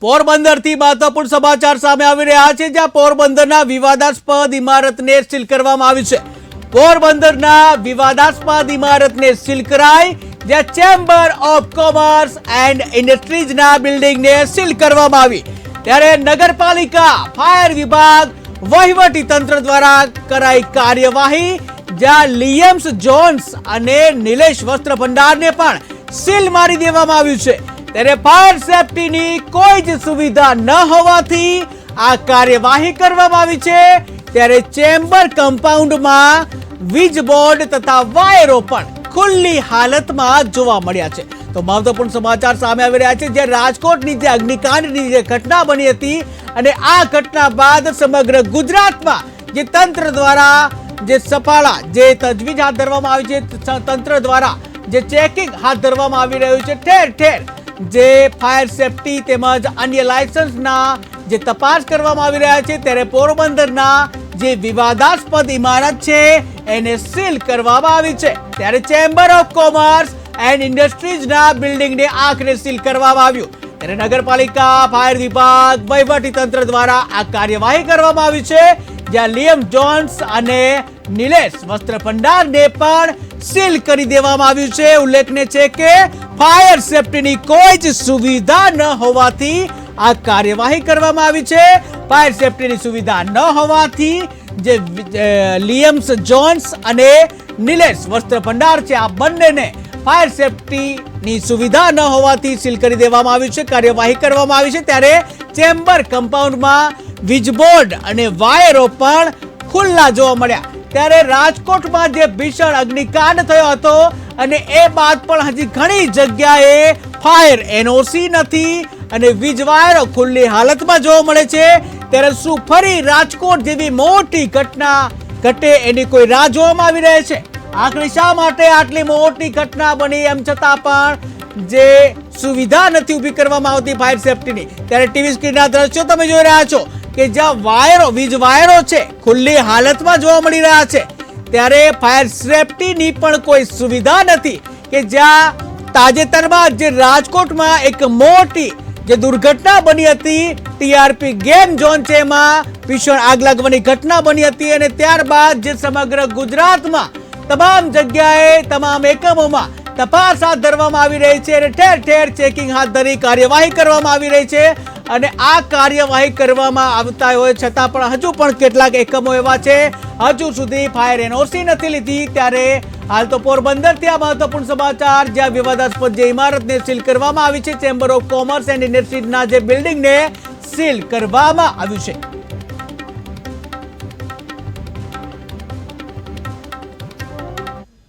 પોરબંદરથી મહત્વપૂર્ણ સમાચાર સામે આવી રહ્યા છે, જ્યાં પોરબંદરના વિવાદાસ્પદ ઇમારતને સીલ કરવામાં આવી છે. પોરબંદરના વિવાદાસ્પદ ઇમારતને સીલ કરાઈ, જ્યાં ચેમ્બર ઓફ કોમર્સ એન્ડ ઇન્ડસ્ટ્રીઝના બિલ્ડિંગને સીલ કરવામાં આવી. ત્યારે નગરપાલિકા, ફાયર વિભાગ, વહીવટી તંત્ર દ્વારા કરાઈ કાર્યવાહી, જ્યાં લિયમ્સ જોન્સ અને નિલેશ વસ્ત્ર ભંડારને પણ સીલ મારી દેવામાં આવ્યું છે. ત્યારે ફાયર સેફટીની કોઈ જ સુવિધા ન હોવાથી આ કાર્યવાહી કરવામાં આવી છે. ત્યારે ચેમ્બર કમ્પાઉન્ડમાં વીજ બોર્ડ તથા વાયરો પણ ખુલ્લી હાલતમાં જોવા મળ્યા છે. તો મહત્વપૂર્ણ સમાચાર સામે આવી રહ્યા છે જે રાજકોટની જે અગ્નિકાંડની જે ઘટના બની હતી અને આ ઘટના બાદ સમગ્ર ગુજરાતમાં જે તંત્ર દ્વારા જે સફાળા, જે તજવીજ હાથ ધરવામાં આવી છે તંત્ર દ્વારા જે ચેકિંગ હાથ ધરવામાં આવી રહ્યું છે ઠેર ઠેર જે ફાયર સેફટી તેમજ અન્ય લાયસન્સના જે તપાસ કરવામાં આવી રહ્યા છે, ત્યારે પોરબંદરના જે વિવાદાસ્પદ ઇમારત છે, એને સીલ કરવામાં આવી છે. ત્યારે ચેમ્બર ઓફ કોમર્સ એન્ડ ઇન્ડસ્ટ્રીઝના બિલ્ડિંગને આખરે સીલ કરવામાં આવ્યું. ત્યારે નગરપાલિકા, ફાયર વિભાગ વહીવટી તંત્ર દ્વારા આ કાર્યવાહી કરવામાં આવી છે, જ્યાં લિયમ જોન્સ અને નિલેશ વસ્ત્ર ભંડારને પણ સીલ કરી દેવામાં આવ્યું છે. ઉલ્લેખનીય છે કે ફાયર સેફટીની કોઈ જ સુવિધા ન હોવાથી આ કાર્યવાહી કરવામાં આવી છે. ફાયર સેફટીની સુવિધા ન હોવાથી જે લિયમ્સ જોન્સ અને નિલેશ વસ્ત્ર ભંડાર છે, આ બંનેને ફાયર સેફટીની સુવિધા ન હોવાથી સીલ કરી દેવામાં આવ્યું છે, કાર્યવાહી કરવામાં આવી છે. ત્યારે ચેમ્બર કમ્પાઉન્ડમાં વીજબોર્ડ અને વાયરો પણ ખુલ્લા જોવા મળ્યા. ત્યારે રાજકોટમાં જે ભીષણ અગ્નિકાંડ થયો હતો અને એ બાદ પણ હજી ઘણી જગ્યાએ ફાયર એનઓસી નથી અને વીજ વાયરો ખુલ્લી હાલતમાં જોવા મળે છે. ત્યારે શું ફરી રાજકોટ જેવી મોટી ઘટના ઘટે એની કોઈ રાહ જોવામાં આવી રહી છે? આખરે શા માટે આટલી મોટી ઘટના બની એમ છતાં પણ જે સુવિધા નથી ઊભી કરવામાં આવતી ફાયર સેફટીની ત્યારે ટીવી સ્ક્રીનના દ્રશ્યો તમે જોઈ રહ્યા છો કે જ્યાં વાયરો, વીજ વાયરો છે, ખુલ્લી હાલતમાં જોવા મળી રહ્યા છે. ત્યારે ફાયર સેફટીની પણ કોઈ સુવિધા નથી કે જ્યાં તાજેતરમાં જે રાજકોટમાં એક મોટી જે દુર્ઘટના બની હતી, ટીઆરપી ગેમ ઝોન છે એમાં ભીષણ આગ લાગવાની ઘટના બની હતી અને ત્યારબાદ જે સમગ્ર ગુજરાતમાં તમામ જગ્યાએ, તમામ એકમોમાં તપાસ હાથ ધરવામાં આવી રહી છે અને ઠેર ઠેર ચેકિંગ હાથ ધરી કાર્યવાહી કરવામાં આવી રહી છે અને આ કાર્યવાહી કરવામાં આવતા હોય છતાં પણ હજુ પણ કેટલાક એકમો એવા છે, હજુ સુધી ફાયર એનઓસી નથી લીધી. ત્યારે હાલ તો પોરબંદરથી આ મહત્વપૂર્ણ સમાચાર, જ્યાં વિવાદાસ્પદ જે ઇમારતને સીલ કરવામાં આવી છે, ચેમ્બર ઓફ કોમર્સ એન્ડ ઇન્ડસ્ટ્રીઝના જે બિલ્ડિંગને સીલ કરવામાં આવ્યું છે.